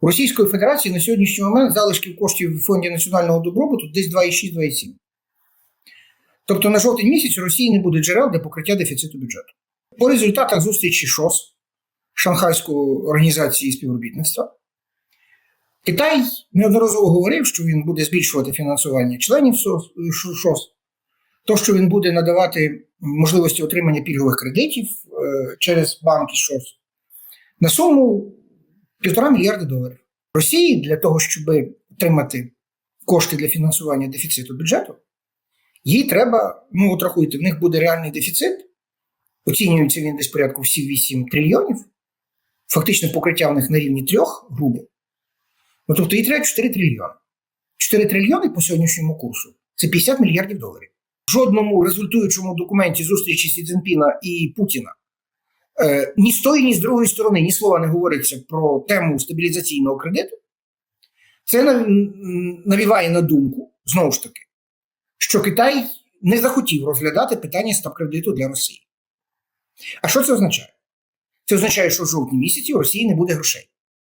У Російської Федерації на сьогоднішній момент залишків коштів в фонді національного добробуту десь 2,6-2,7. Тобто на жовтень місяць у Росії не буде джерел для покриття дефіциту бюджету. По результатах зустрічі ШОС Шанхайської організації співробітництва. Китай неодноразово говорив, що він буде збільшувати фінансування членів ШОС, то, що він буде надавати можливості отримання пільгових кредитів е, через банки ШОС на суму півтора мільярда доларів. Росії для того, щоб отримати кошти для фінансування дефіциту бюджету, їй треба, ну от рахуйте, в них буде реальний дефіцит, оцінюється він десь порядку всі 8 трильйонів, фактично покриття в них на рівні трьох грубо. Ну тобто їй треба 4 трильйони. 4 трильйони по сьогоднішньому курсу це 50 мільярдів доларів. В жодному результуючому документі зустрічі Сі Цзіньпіна і Путіна ні з тої, ні з другої сторони ні слова не говориться про тему стабілізаційного кредиту. Це навіває на думку, знову ж таки, що Китай не захотів розглядати питання стаб-кредиту для Росії. А що це означає? Це означає, що в жовтні місяці у Росії не буде грошей.